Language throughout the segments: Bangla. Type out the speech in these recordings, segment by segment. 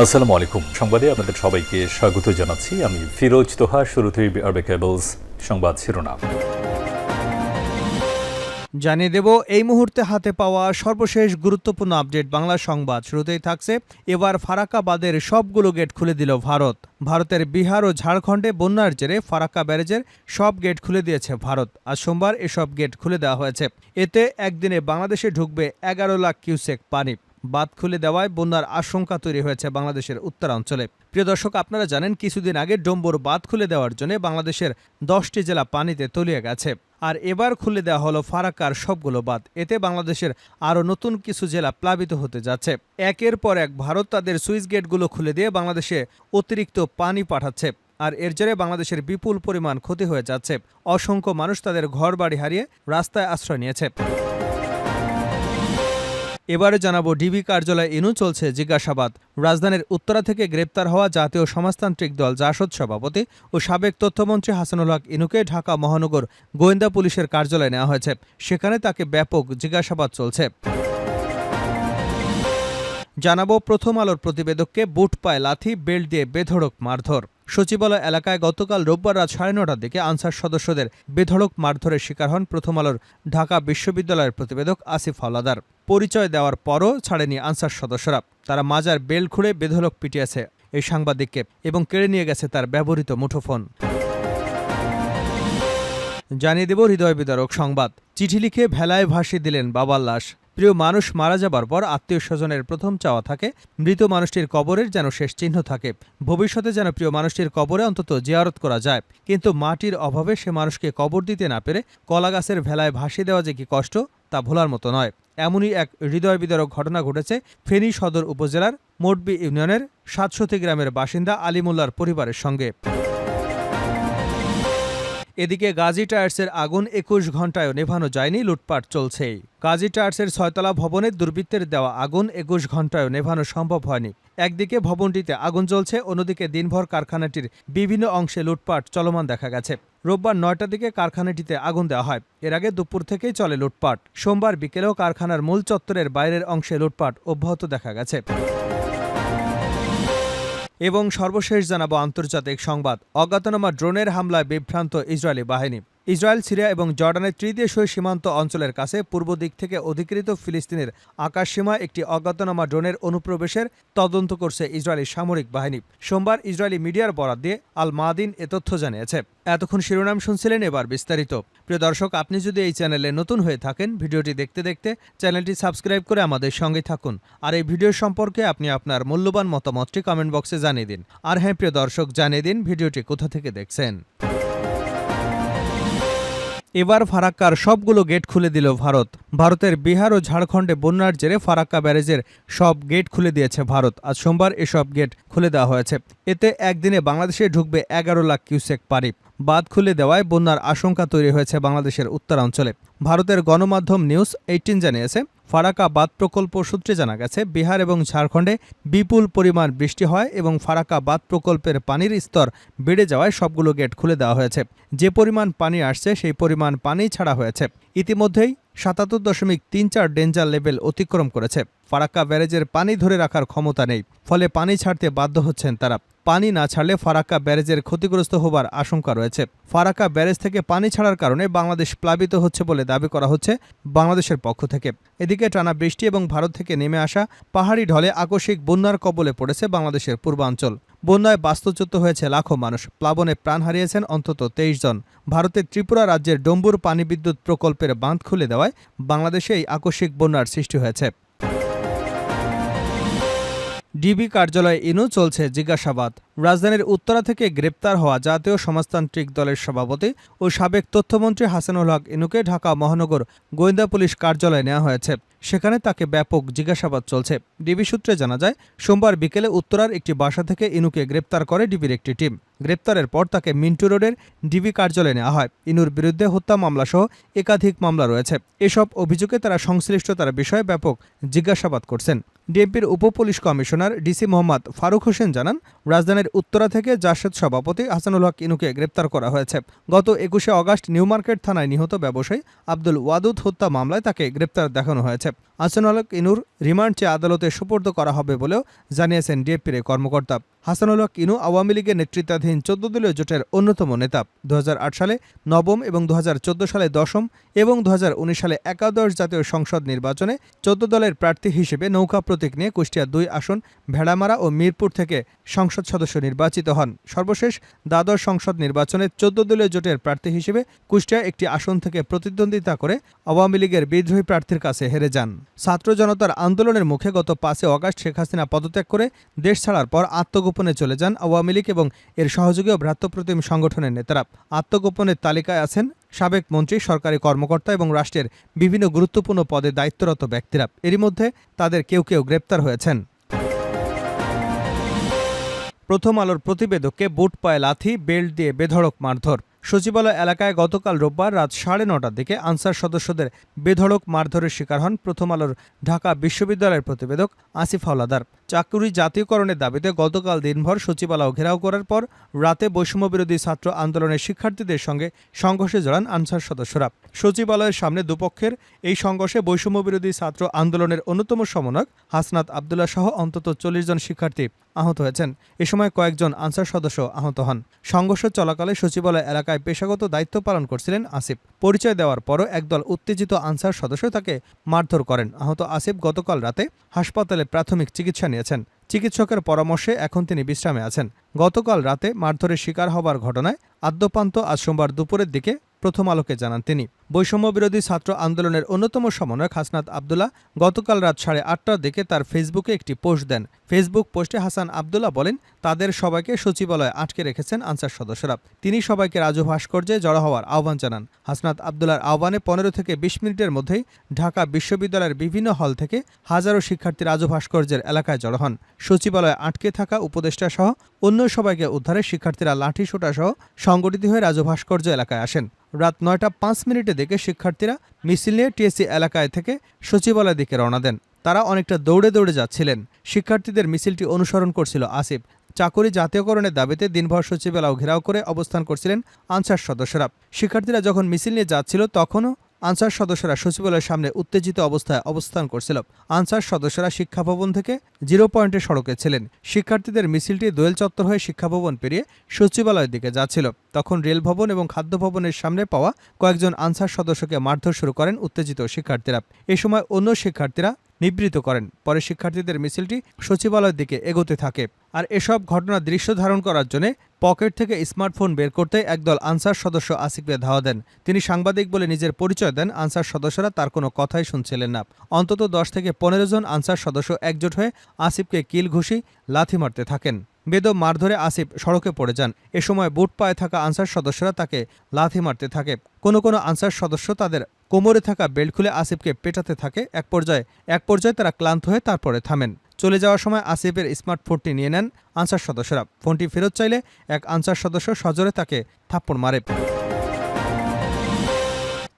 আসসালামু আলাইকুম। সংবাদে আপনাদের সবাইকে স্বাগত জানাচ্ছি। আমি ফিরোজ তোহা, শুরুতেই আরবে কেবলস সংবাদ শিরোনাম। জানিয়ে দেব, এই মুহূর্তে হাতে পাওয়া সর্বশেষ গুরুত্বপূর্ণ আপডেট বাংলা সংবাদ। শুরুতেই থাকছে, এবার ফারাক্কা বাঁধের সবগুলো গেট খুলে দিল ভারত। ভারতের বিহার ও ঝাড়খণ্ডে বন্যার জেরে ফারাক্কা ব্যারেজের সব গেট খুলে দিয়েছে ভারত। আজ সোমবার এসব গেট খুলে দেওয়া হয়েছে। এতে একদিনে বাংলাদেশে ঢুকবে এগারো লাখ কিউসেক পানি। বাঁধ খুলে দেওয়ায় বন্যার আশঙ্কা তৈরি হয়েছে বাংলাদেশের উত্তরাঞ্চলে। প্রিয় দর্শক, আপনারা জানেন কিছুদিন আগে ডম্বুর বাঁধ খুলে দেওয়ার জন্য বাংলাদেশের দশটি জেলা পানিতে তলিয়ে গেছে। আর এবার খুলে দেওয়া হলো ফারাক্কার সবগুলো বাঁধ। এতে বাংলাদেশের আরও নতুন কিছু জেলা প্লাবিত হতে যাচ্ছে। একের পর এক ভারত তাদের সুইচ গেটগুলো খুলে দিয়ে বাংলাদেশে অতিরিক্ত পানি পাঠাচ্ছে। আর এর জেরে বাংলাদেশের বিপুল পরিমাণ ক্ষতি হয়ে যাচ্ছে। অসংখ্য মানুষ তাদের ঘর বাড়ি হারিয়ে রাস্তায় আশ্রয় নিয়েছে। এবারে জানাব ডিবি কার্যালয়ে এনু চলছে জিজ্ঞাসাবাদ। রাজধানীর উত্তরা থেকে গ্রেপ্তার হওয়া জাতীয় সমাজতান্ত্রিক দল জাসদ সভাপতি ও সাবেক তথ্যমন্ত্রী হাসানুল হক ইনুকে ঢাকা মহানগর গোয়েন্দা পুলিশের কার্যালয়ে নেওয়া হয়েছে। সেখানে তাকে ব্যাপক জিজ্ঞাসাবাদ চলছে। জানাব প্রথম আলোর প্রতিবেদককে বুট পায় লাথি, বেল্ট দিয়ে বেধড়ক মারধর। সচিবালয় এলাকায় গতকাল রোববার রাত সাড়ে নটার দিকে আনসার সদস্যদের বেধড়ক মারধরের শিকার হন প্রথম আলোর ঢাকা বিশ্ববিদ্যালয়ের প্রতিবেদক আসিফ হাওলাদার। পরিচয় দেওয়ার পরও ছাড়েনি আনসার সদস্যরা। তারা মাজার বেল খুঁড়ে বেধড়ক পিটিয়েছে এই সাংবাদিককে এবং কেড়ে নিয়ে গেছে তার ব্যবহৃত মুঠোফোন। জানিয়ে দেব হৃদয় বিদারক সংবাদ। চিঠি লিখে ভেলায় ভাসিয়ে দিলেন বাবার লাশ। প্রিয় মানুষ মারা যাবার পর আত্মীয় স্বজনের প্রথম চাওয়া থাকে, মৃত মানুষটির কবরের যেন শেষ চিহ্ন থাকে। ভবিষ্যতে যেন প্রিয় মানুষটির কবরে অন্তত জিয়ারত করা যায়। কিন্তু মাটির অভাবে সে মানুষকে কবর দিতে না পেরে কলাগাছের ভেলায় ভাসিয়ে দেওয়া যে কি কষ্ট, তা ভোলার মতো নয়। এমনই এক হৃদয় বিদারক ঘটনা ঘটেছে ফেনী সদর উপজেলার মোটবি ইউনিয়নের সাতশতি গ্রামের বাসিন্দা আলিমুল্লার পরিবারের সঙ্গে। এদিকে গাজী টায়ার্সের আগুন একুশ ঘন্টায়ও নেভানো যায়নি, লুটপাট চলছেই। গাজী টায়ার্সের ছয়তলা ভবনে দুর্বৃত্তের দেওয়া আগুন একুশ ঘন্টায়ও নেভানো সম্ভব হয়নি। একদিকে ভবনটিতে আগুন জ্বলছে, অন্যদিকে দিনভর কারখানাটির বিভিন্ন অংশে লুটপাট চলমান দেখা গেছে। রোববার নয়টার দিকে কারখানাটিতে আগুন দেওয়া হয়। এর আগে দুপুর থেকেই চলে লুটপাট। সোমবার বিকেলেও কারখানার মূল চত্বরের বাইরের অংশে লুটপাট অব্যাহত দেখা গেছে। এবং সর্বশেষ জানাব আন্তর্জাতিক সংবাদ। অজ্ঞাতনামা ড্রোনের হামলায় বিভ্রান্ত ইসরায়েলি বাহিনী। ইসরায়েল, সিরিয়া এবং জর্ডানের ত্রিদেশীয় সীমান্ত অঞ্চলের কাছে পূর্ব দিক থেকে অধিকৃত ফিলিস্তিনের আকাশসীমা একটি অজ্ঞাতনামা ড্রোনের অনুপ্রবেশের তদন্ত করছে ইসরায়েলি সামরিক বাহিনী। সোমবার ইসরায়েলি মিডিয়ার বরাদ দিয়ে আল মাদিন এ তথ্য জানিয়েছে। এতক্ষণ শিরোনাম শুনছিলেন এবার বিস্তারিত। প্রিয় দর্শক, আপনি যদি এই চ্যানেলে নতুন হয়ে থাকেন, ভিডিওটি দেখতে দেখতে চ্যানেলটি সাবস্ক্রাইব করে আমাদের সঙ্গে থাকুন। আর এই ভিডিও সম্পর্কে আপনি আপনার মূল্যবান মতামতটি কমেন্ট বক্সে জানিয়ে দিন। আর হ্যাঁ প্রিয় দর্শক, জানিয়ে দিন ভিডিওটি কোথা থেকে দেখছেন। এবার ফারাক্কার সবগুলো গেট খুলে দিল ভারত। ভারতের বিহার ও ঝাড়খণ্ডে বন্যার জেরে ফারাক্কা ব্যারেজের সব গেট খুলে দিয়েছে ভারত। আজ সোমবার এসব গেট খুলে দেওয়া হয়েছে। এতে একদিনে বাংলাদেশে ঢুকবে এগারো লাখ কিউসেক পানি। বাঁধ খুলে দেওয়ায় বন্যার আশঙ্কা তৈরি হয়েছে বাংলাদেশের উত্তরাঞ্চলে। ভারতের গণমাধ্যম নিউজ এইটিন জানিয়েছে ফারাক্কা বাঁধ প্রকল্প সূত্রে জানা গেছে, বিহার এবং ঝাড়খণ্ডে বিপুল পরিমাণ বৃষ্টি হয় এবং ফারাক্কা বাঁধ প্রকল্পের পানির স্তর বেড়ে যাওয়ায় সবগুলো গেট খুলে দেওয়া হয়েছে। যে পরিমাণ পানি আসছে, সেই পরিমাণ পানি ছাড়া হয়েছে। ইতিমধ্যেই সাতাত্তর দশমিক তিন চার ডেঞ্জার লেভেল অতিক্রম করেছে। ফারাক্কা ব্যারেজের পানি ধরে রাখার ক্ষমতা নেই, ফলে পানি ছাড়তে বাধ্য হচ্ছেন তারা। পানি না ছাড়লে ফারাক্কা ব্যারেজের ক্ষতিগ্রস্ত হবার আশঙ্কা রয়েছে। ফারাক্কা ব্যারেজ থেকে পানি ছাড়ার কারণে বাংলাদেশ প্লাবিত হচ্ছে বলে দাবি করা হচ্ছে বাংলাদেশের পক্ষ থেকে। এদিকে টানা বৃষ্টি এবং ভারত থেকে নেমে আসা পাহাড়ি ঢলে আকস্মিক বন্যার কবলে পড়েছে বাংলাদেশের পূর্বাঞ্চল। বন্যায় বাস্তুচ্যুত হয়েছে লাখো মানুষ। প্লাবনে প্রাণ হারিয়েছেন অন্তত তেইশ জন। ভারতের ত্রিপুরা রাজ্যের ডম্বুর পানি বিদ্যুৎ প্রকল্পের বাঁধ খুলে দেওয়ায় বাংলাদেশে এই আকস্মিক বন্যার সৃষ্টি হয়েছে। ডিবি কার্যালয়ে ইনু চলছে জিজ্ঞাসাবাদ। রাজধানীর উত্তরা থেকে গ্রেপ্তার হওয়া জাতীয় সমাজতান্ত্রিক দলের সভাপতি ও সাবেক তথ্যমন্ত্রী হাসানুল হক ইনুকে ঢাকা মহানগর গোয়েন্দা পুলিশ কার্যালয়ে নেওয়া হয়েছে। সেখানে তাকে ব্যাপক জিজ্ঞাসাবাদ চলছে। ডিবি সূত্রে জানা যায়, সোমবার বিকেলে উত্তরার একটি বাসা থেকে ইনুকে গ্রেপ্তার করে ডিবির একটি টিম। গ্রেপ্তারের পর তাকে মিন্টু রোডের ডিবি কার্যালয়ে নেওয়া হয়। ইনুর বিরুদ্ধে হত্যা মামলা সহ একাধিক মামলা রয়েছে। এসব অভিযোগে তারা সংশ্লিষ্টতার বিষয়ে ব্যাপক জিজ্ঞাসাবাদ করছেন। ডিএমপির উপ police commissioner DC Mohammad Faruk Hossain জানান রাজধানী জামায়াতের উত্তরা থেকে জাসেদ সভাপতি হাসানুল হক ইনুকে গ্রেপ্তার করা হয়েছে। গত একুশে অগাস্ট নিউমার্কেট থানায় নিহত ব্যবসায়ী আব্দুল ওয়াদুদ হত্যা মামলায় তাকে গ্রেপ্তার দেখানো হয়েছে। হাসানুল হক ইনুর রিমান্ড চেয়ে আদালতে সুপর্দ করা হবে বলেও জানিয়েছেন ডিএপির এই কর্মকর্তা। হাসানুল হক ইনু আওয়ামী লীগের নেতৃত্বাধীন চোদ্দ দলীয় জোটের অন্যতম নেতা। দু হাজার আট সালে নবম এবং দু হাজার চোদ্দ সালে দশম এবং দু হাজার উনিশ সালে একাদশ জাতীয় সংসদ নির্বাচনে চোদ্দ দলের প্রার্থী হিসেবে নৌকা প্রতীক নিয়ে কুষ্টিয়া দুই আসন, ভেড়ামারা ও মিরপুর থেকে সংসদ সদস্য নির্বাচিত হন। সর্বশেষ দ্বাদশ সংসদ নির্বাচনে চোদ্দ দলীয় জোটের প্রার্থী হিসেবে কুষ্টিয়া একটি আসন থেকে প্রতিদ্বন্দ্বিতা করে আওয়ামী লীগের বিদ্রোহী প্রার্থীর কাছে হেরে যান। ছাত্র জনতার আন্দোলনের মুখে গত পাঁচে অগাস্ট শেখ হাসিনা পদত্যাগ করে দেশ ছাড়ার পর আত্মগোপনে চলে যান আওয়ামী লীগ এবং এর সহযোগী ও ভ্রাতৃপ্রতিম সংগঠনের নেতারা। আত্মগোপনের তালিকায় আছেন সাবেক মন্ত্রী, সরকারি কর্মকর্তা এবং রাষ্ট্রের বিভিন্ন গুরুত্বপূর্ণ পদে দায়িত্বরত ব্যক্তিরা। এরই মধ্যে তাদের কেউ কেউ গ্রেপ্তার হয়েছেন। প্রথম আলোর প্রতিবেদককে বুট পায়ে লাথি বেল্ট দিয়ে বেধড়ক মারধর। সচিবালয় এলাকায় গতকাল রোববার রাত সাড়ে নটার দিকে আনসার সদস্যদের বেধড়ক মারধরের শিকার হন প্রথম আলোর ঢাকা বিশ্ববিদ্যালয়ের প্রতিবেদক আসিফ হাওলাদার। চাকুরি জাতীয়করণের দাবিতে গতকাল দিনভর সচিবালয় ঘেরাও করার পর রাতে বৈষম্যবিরোধী ছাত্র আন্দোলনের শিক্ষার্থীদের সঙ্গে সংঘর্ষে জড়ান আনসার সদস্যরা। সচিবালয়ের সামনে দুপক্ষের এই সংঘর্ষে বৈষম্যবিরোধী ছাত্র আন্দোলনের অন্যতম সমন্বয়ক হাসনাত আবদুল্লাহ সহ অন্তত চল্লিশ জন শিক্ষার্থী আহত হয়েছেন। এ সময় কয়েকজন আনসার সদস্য আহত হন। সংঘর্ষ চলাকালে সচিবালয় এলাকায় পেশাগত দায়িত্ব পালন করছিলেন আসিফ। পরিচয় দেওয়ার পরও একদল উত্তেজিত আনসার সদস্য তাকে মারধর করেন। আহত আসিফ গতকাল রাতে হাসপাতালে প্রাথমিক চিকিৎসা নিয়েছেন। চিকিৎসকের পরামর্শে এখন তিনি বিশ্রামে আছেন। গতকাল রাতে মারধরের শিকার হবার ঘটনায় আদ্যপান্ত আজ সোমবার দুপুরের দিকে প্রথম আলোকে জানান তিনি। বৈষম্য বিরোধী ছাত্র আন্দোলনের অন্যতম সমন্বয়ক হাসনাত আবদুল্লাহ গতকাল রাত সাড়ে আটটার দিকে তার ফেসবুকে একটি পোস্ট দেন। ফেসবুক পোস্টে হাসান আবদুল্লাহ বলেন, তাদের সবাইকে সচিবালয়ে আটকে রেখেছেন আনসার সদস্যরা। তিনি সবাইকে রাজু ভাস্কর্যে জড়ো হওয়ার আহ্বান জানান। হাসনাত আবদুল্লার আহ্বানে পনেরো থেকে বিশ মিনিটের মধ্যেই ঢাকা বিশ্ববিদ্যালয়ের বিভিন্ন হল থেকে হাজারো শিক্ষার্থী রাজু ভাস্কর্যের এলাকায় জড়ো হন। সচিবালয়ে আটকে থাকা উপদেষ্টা সহ অন্য সবাইকে উদ্ধারে শিক্ষার্থীরা লাঠি সহ সংগঠিত হয়ে রাজু ভাস্কর্য এলাকায় আসেন। রাত নয়টা পাঁচ মিনিটে দেখে শিক্ষার্থীরা মিছিল নিয়ে টিএসসি এলাকায় থেকে সচিবালয়ের দিকে রওনা দেন। তারা অনেকটা দৌড়ে দৌড়ে যাচ্ছিলেন। শিক্ষার্থীদের মিছিলটি অনুসরণ করছিল আসিফ। চাকরি জাতীয়করণের দাবিতে দিনভর সচিবালয় ঘেরাও করে অবস্থান করছিলেন আনসার সদস্যরা। শিক্ষার্থীরা যখন মিছিল নিয়ে যাচ্ছিল, তখনও আনসার সদস্যরা সচিবালয়ের সামনে উত্তেজিত অবস্থায় অবস্থান করছিল। আনসার সদস্যরা শিক্ষা ভবন থেকে জিরো পয়েন্টে সড়কে ছিলেন। শিক্ষার্থীদের মিছিলটি দোয়েল চত্বর হয়ে শিক্ষা ভবন পেরিয়ে সচিবালয়ের দিকে যাচ্ছিল। তখন রেল ভবন এবং খাদ্য ভবনের সামনে পাওয়া কয়েকজন আনসার সদস্যকে মারধর শুরু করেন উত্তেজিত শিক্ষার্থীরা। এ সময় অন্য শিক্ষার্থীরা নিবৃত করেন। পরে শিক্ষার্থীদের মিছিলটি সচিবালয়ের দিকে এগোতে থাকে। আর এসব ঘটনা দৃশ্য ধারণ করার জন্য পকেট থেকে স্মার্টফোন বের করতে একদল আনসার সদস্য আসিফকে ধাওয়া দেন। তিনি সাংবাদিক বলে নিজের পরিচয় দেন। আনসার সদস্যরা তার কোনো কথাই শুনছিলেন না। অন্তত দশ থেকে পনেরো জন আনসার সদস্য একজোট হয়ে আসিফকে কিল ঘুষি লাথি মারতে থাকেন। বেদম মারধরে আসিফ সড়কে পড়ে যান। এ সময় বুট পায়ে থাকা আনসার সদস্যরা তাকে লাথি মারতে থাকে। কোনো কোনো আনসার সদস্য তাদের কোমরে থাকা বেল্ট খুলে আসিফকে পেটাতে থাকে। এক পর্যায়ে এক পর্যায়ে তারা ক্লান্ত হয়ে তারপরে থামেন। চলে যাওয়ার সময় আসিফের স্মার্টফোনটি নিয়ে নেন আনসার সদস্যরা। ফোনটি ফেরত চাইলে এক আনসার সদস্য সজোরে তাকে থাপ্পড় মারে।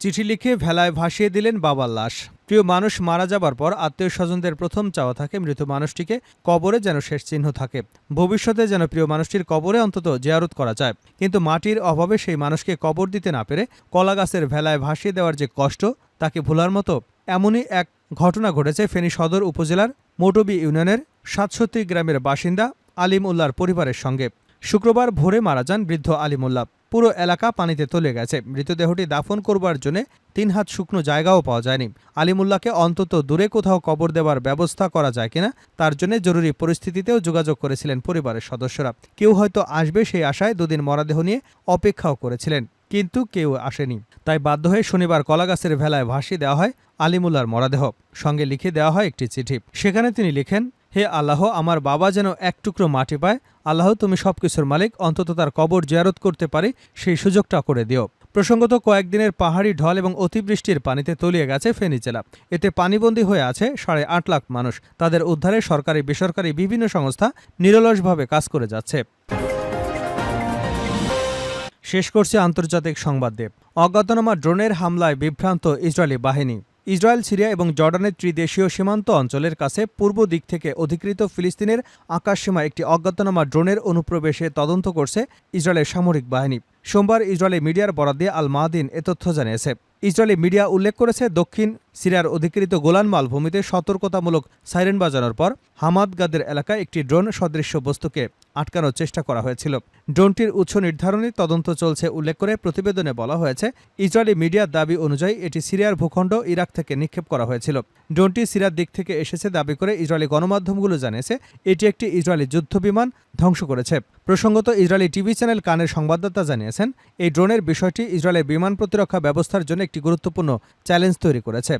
চিঠি লিখে ভেলায় ভাসিয়ে দিলেন বাবার লাশ। প্রিয় মানুষ মারা যাবার পর আত্মীয় স্বজনদের প্রথম চাওয়া থাকে মৃত মানুষটিকে কবরে যেন শেষ চিহ্ন থাকে। ভবিষ্যতে যেন প্রিয় মানুষটির কবরে অন্তত জিয়ারত করা যায়। কিন্তু মাটির অভাবে সেই মানুষকে কবর দিতে না পেরে কলা গাছের ভেলায় ভাসিয়ে দেওয়ার যে কষ্ট, তাকে ভোলার মতো এমনই এক ঘটনা ঘটেছে ফেনী সদর উপজেলার মোটবি ইউনিয়নের সাতষট্টি গ্রামের বাসিন্দা আলিম উল্লার পরিবারের সঙ্গে। শুক্রবার ভোরে মারা যান বৃদ্ধ আলিমুল্লাহ। পুরো এলাকা পানিতে তলে গেছে। মৃতদেহটি দাফন করবার জন্য তিন হাত শুকনো জায়গাও পাওয়া যায়নি। আলিমুল্লাহকে অন্তত দূরে কোথাও কবর দেওয়ার ব্যবস্থা করা যায় কিনা, তার জন্য জরুরি পরিস্থিতিতেও যোগাযোগ করেছিলেন পরিবারের সদস্যরা। কেউ হয়তো আসবে সেই আশায় দুদিন মরাদেহ নিয়ে অপেক্ষাও করেছিলেন, কিন্তু কেউ আসেনি। তাই বাধ্য হয়ে শনিবার কলাগাছের ভেলায় ভাসিয়ে দেওয়া হয় আলিমুল্লার মরাদেহ। সঙ্গে লিখে দেওয়া হয় একটি চিঠি। সেখানে তিনি লিখেন, হে আল্লাহ, আমার বাবা যেন এক টুকরো মাটি পায় আল্লাহ তুমি সবকিছুর মালিক, অন্তত তার কবর জিয়ারত করতে পারে, সেই সুযোগটা করে দিও। প্রসঙ্গত কয়েকদিনের পাহাড়ি ঢল এবং অতিবৃষ্টির পানিতে তলিয়ে গেছে ফেনী জেলা। এতে পানিবন্দী হয়ে আছে সাড়ে আট লাখ মানুষ। তাদের উদ্ধারে সরকারি, বেসরকারি বিভিন্ন সংস্থা নিরলসভাবে কাজ করে যাচ্ছে। শেষ করছে আন্তর্জাতিক সংবাদ দেব অজ্ঞাতনামা ড্রোনের হামলায় বিভ্রান্ত ইসরায়েলি বাহিনী। ইসরায়েল, সিরিয়া এবং জর্ডানের ত্রিদেশীয় সীমান্ত অঞ্চলের কাছে পূর্ব দিক থেকে অধিকৃত ফিলিস্তিনের আকাশসীমা একটি অজ্ঞাতনামা ড্রোনের অনুপ্রবেশে তদন্ত করছে ইসরায়েলের সামরিক বাহিনী। সোমবার ইসরায়েলি মিডিয়ার বরাদ দিয়ে আল মাহাদিন এ তথ্য জানিয়েছে। ইসরায়েলি মিডিয়া উল্লেখ করেছে, দক্ষিণ সিরিয়ার অধিকৃত গোলান মালভূমিতে সতর্কতামূলক সাইরেন বাজানোর পর হামাদ গাদের এলাকায় একটি ড্রোন সদৃশ্য বস্তুকে আটকানোর চেষ্টা করা হয়েছিল। ড্রোনটির উৎস নির্ধারণী তদন্ত চলছে উল্লেখ করে প্রতিবেদনে বলা হয়েছে, ইসরায়েলি মিডিয়ার দাবি অনুযায়ী এটি সিরিয়ার ভূখণ্ড ইরাক থেকে নিক্ষেপ করা হয়েছিল। ড্রোনটি সিরিয়ার দিক থেকে এসেছে দাবি করে ইসরায়েলি গণমাধ্যমগুলো জানিয়েছে, এটি একটি ইসরায়েলি যুদ্ধবিমান ধ্বংস করেছে। প্রসঙ্গত ইসরায়েলি টিভি চ্যানেল কানের সংবাদদাতা জানিয়েছেন, এই ড্রোনের বিষয়টি ইসরায়েলের বিমান প্রতিরক্ষা ব্যবস্থার জন্য একটি গুরুত্বপূর্ণ চ্যালেঞ্জ তৈরি করেছে।